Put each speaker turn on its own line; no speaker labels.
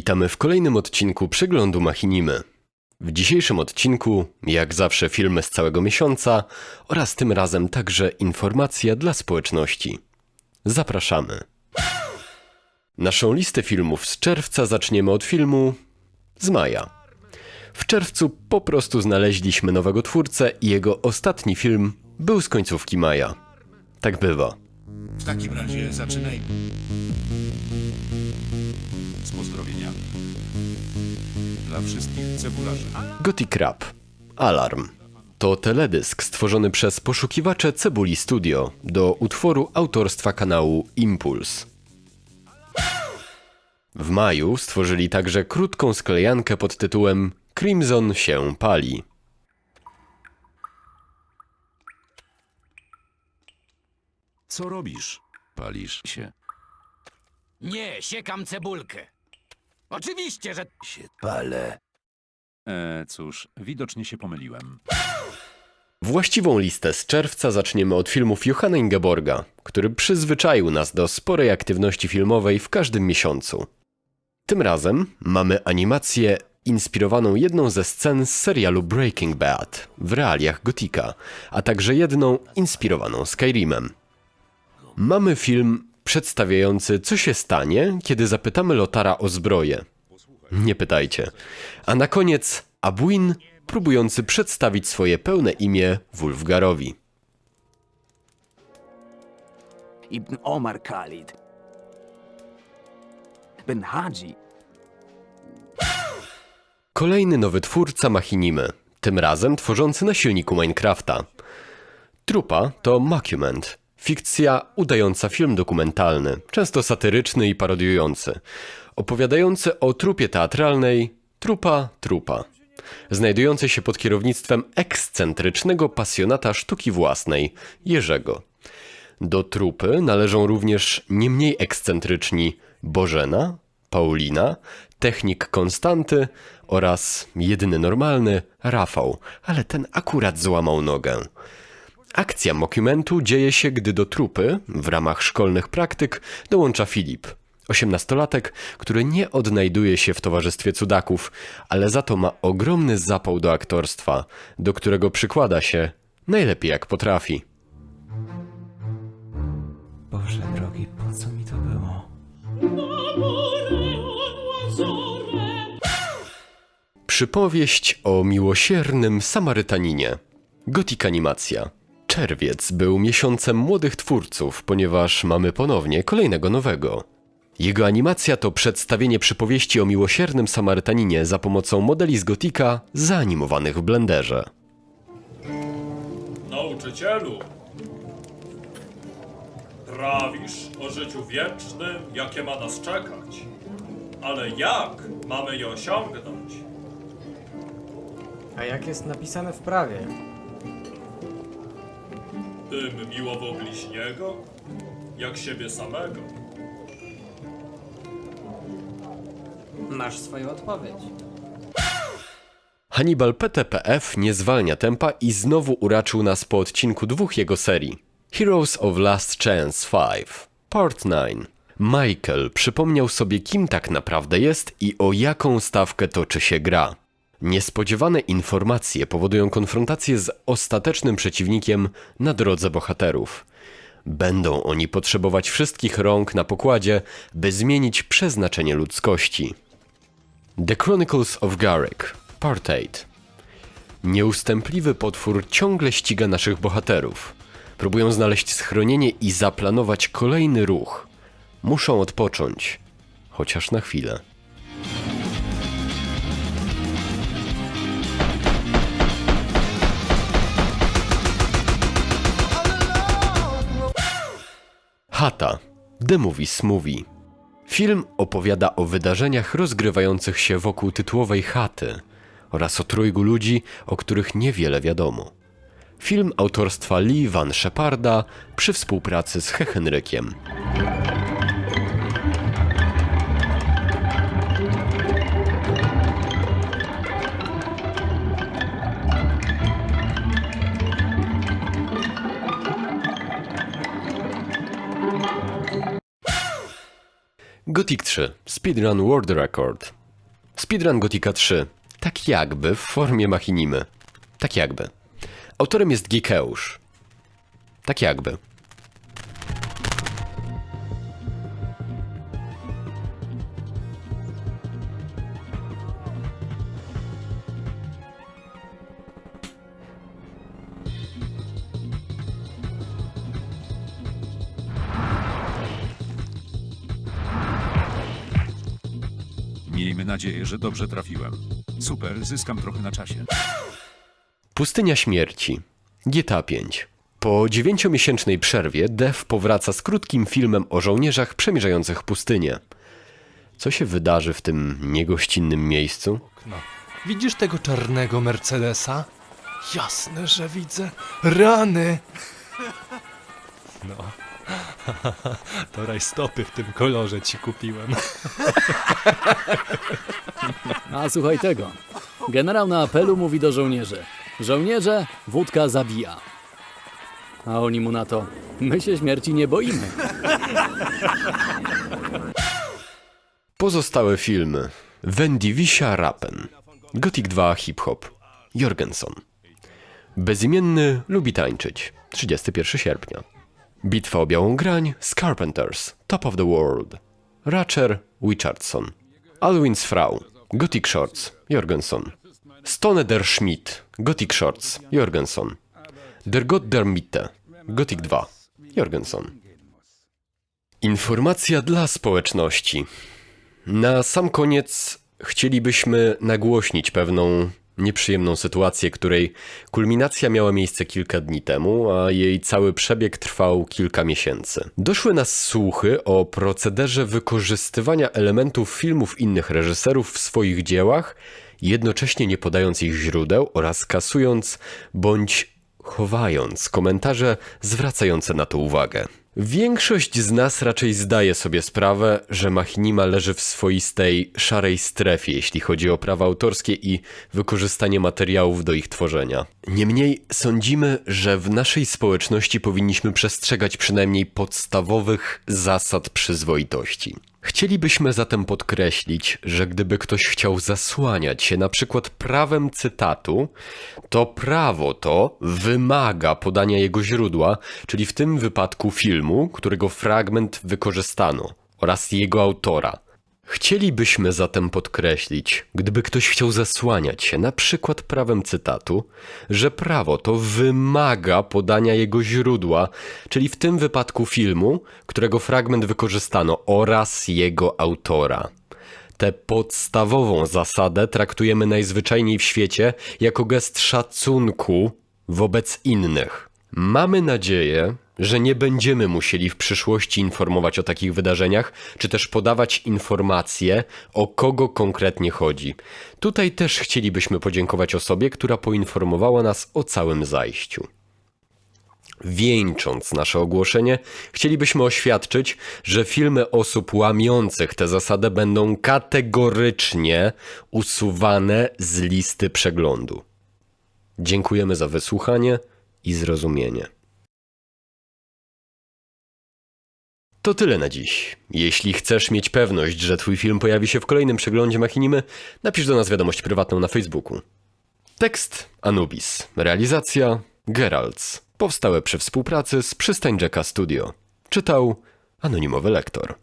Witamy w kolejnym odcinku przeglądu Machinimy. W dzisiejszym odcinku, jak zawsze, filmy z całego miesiąca oraz tym razem także informacja dla społeczności. Zapraszamy. Naszą listę filmów z czerwca zaczniemy od filmu z maja. W czerwcu po prostu znaleźliśmy nowego twórcę i jego ostatni film był z końcówki maja. Tak bywa.
W takim razie zaczynajmy. Z pozdrowieniami. Dla wszystkich cebularzy.
Gothic Rap. Alarm. To teledysk stworzony przez poszukiwacze Cebuli Studio do utworu autorstwa kanału Impuls. W maju stworzyli także krótką sklejankę pod tytułem Crimson się pali.
Co robisz? Palisz się.
Nie, siekam cebulkę. Oczywiście, że
Się palę. E, cóż, widocznie się pomyliłem.
Właściwą listę z czerwca zaczniemy od filmów Johanna Ingeborga, który przyzwyczaił nas do sporej aktywności filmowej w każdym miesiącu. Tym razem mamy animację inspirowaną jedną ze scen z serialu Breaking Bad w realiach Gotika, a także jedną inspirowaną Skyrimem. Mamy film przedstawiający, co się stanie, kiedy zapytamy Lotara o zbroję. Nie pytajcie. A na koniec Abuin próbujący przedstawić swoje pełne imię Wulfgarowi.
Ibn Omar Khalid. Ben Hadzi.
Kolejny nowy twórca Machinimy, tym razem tworzący na silniku Minecrafta. Trupa to Mockument, fikcja udająca film dokumentalny, często satyryczny i parodiujący, opowiadający o trupie teatralnej Trupa Trupa, znajdującej się pod kierownictwem ekscentrycznego pasjonata sztuki własnej, Jerzego. Do trupy należą również nie mniej ekscentryczni Bożena, Paulina, technik Konstanty oraz jedyny normalny Rafał, ale ten akurat złamał nogę. Akcja mokumentu dzieje się, gdy do trupy, w ramach szkolnych praktyk, dołącza Filip, osiemnastolatek, który nie odnajduje się w towarzystwie cudaków, ale za to ma ogromny zapał do aktorstwa, do którego przykłada się najlepiej jak potrafi.
Boże drogi, po co mi to było?
Przypowieść o miłosiernym Samarytaninie. Gothic Animacja. Czerwiec był miesiącem młodych twórców, ponieważ mamy ponownie kolejnego nowego. Jego animacja to przedstawienie przypowieści o miłosiernym Samarytaninie za pomocą modeli z Gotika zaanimowanych w Blenderze.
Nauczycielu, prawisz o życiu wiecznym, jakie ma nas czekać. Ale jak mamy je osiągnąć?
A jak jest napisane w prawie?
Tym miłował bliźniego, jak siebie samego.
Masz swoją odpowiedź.
Hannibal PTPF nie zwalnia tempa i znowu uraczył nas po odcinku dwóch jego serii. Heroes of Last Chance 5, Part 9. Michael przypomniał sobie, kim tak naprawdę jest i o jaką stawkę toczy się gra. Niespodziewane informacje powodują konfrontację z ostatecznym przeciwnikiem na drodze bohaterów. Będą oni potrzebować wszystkich rąk na pokładzie, by zmienić przeznaczenie ludzkości. The Chronicles of Garrick, Part 8. Nieustępliwy potwór ciągle ściga naszych bohaterów. Próbują znaleźć schronienie i zaplanować kolejny ruch. Muszą odpocząć, chociaż na chwilę. Hata The Movies Movie Film opowiada o wydarzeniach rozgrywających się wokół tytułowej chaty oraz o trójgu ludzi, o których niewiele wiadomo. Film autorstwa Lee Van Sheparda przy współpracy z Hehenrykiem. Gothic 3. Speedrun World Record. Speedrun Gothica 3. Tak jakby w formie machinimy. Tak jakby. Autorem jest Gikeusz. Tak jakby.
Miejmy nadzieję, że dobrze trafiłem. Super, zyskam trochę na czasie.
Pustynia Śmierci. GTA 5. Po dziewięciomiesięcznej przerwie Dev powraca z krótkim filmem o żołnierzach przemierzających pustynię. Co się wydarzy w tym niegościnnym miejscu?
No. Widzisz tego czarnego Mercedesa? Jasne, że widzę. Rany! No. To rajstopy w tym kolorze ci kupiłem.
A słuchaj tego. Generał na apelu mówi do żołnierzy. Żołnierze, wódka zabija. A oni mu na to. My się śmierci nie boimy.
Pozostałe filmy. Wendivisia Rappen. Gothic 2 Hip Hop. Jorgenson. Bezimienny lubi tańczyć. 31 sierpnia. Bitwa o Białą Grań. Scarpenters. Top of the World. Ratcher. Richardson. Alwin's Frau. Gothic Shorts. Jorgenson. Stone der Schmidt. Gothic Shorts. Jorgenson. Der Gott der Mitte. Gothic 2. Jorgenson. Informacja dla społeczności. Na sam koniec chcielibyśmy nagłośnić pewną nieprzyjemną sytuację, której kulminacja miała miejsce kilka dni temu, a jej cały przebieg trwał kilka miesięcy. Doszły nas słuchy o procederze wykorzystywania elementów filmów innych reżyserów w swoich dziełach, jednocześnie nie podając ich źródeł oraz kasując bądź chowając komentarze zwracające na to uwagę. Większość z nas raczej zdaje sobie sprawę, że Machinima leży w swoistej szarej strefie, jeśli chodzi o prawa autorskie i wykorzystanie materiałów do ich tworzenia. Niemniej sądzimy, że w naszej społeczności powinniśmy przestrzegać przynajmniej podstawowych zasad przyzwoitości. Chcielibyśmy zatem podkreślić, że gdyby ktoś chciał zasłaniać się na przykład prawem cytatu, to prawo to wymaga podania jego źródła, czyli w tym wypadku filmu, którego fragment wykorzystano, oraz jego autora. Chcielibyśmy zatem podkreślić, gdyby ktoś chciał zasłaniać się na przykład prawem cytatu, że prawo to wymaga podania jego źródła, czyli w tym wypadku filmu, którego fragment wykorzystano, oraz jego autora. Tę podstawową zasadę traktujemy najzwyczajniej w świecie jako gest szacunku wobec innych. Mamy nadzieję, że nie będziemy musieli w przyszłości informować o takich wydarzeniach, czy też podawać informacje, o kogo konkretnie chodzi. Tutaj też chcielibyśmy podziękować osobie, która poinformowała nas o całym zajściu. Wieńcząc nasze ogłoszenie, chcielibyśmy oświadczyć, że filmy osób łamiących tę zasadę będą kategorycznie usuwane z listy przeglądu. Dziękujemy za wysłuchanie i zrozumienie. To tyle na dziś. Jeśli chcesz mieć pewność, że twój film pojawi się w kolejnym przeglądzie Machinimy, napisz do nas wiadomość prywatną na Facebooku. Tekst Anubis. Realizacja Geralds. Powstałe przy współpracy z Przystań Jacka Studio. Czytał anonimowy lektor.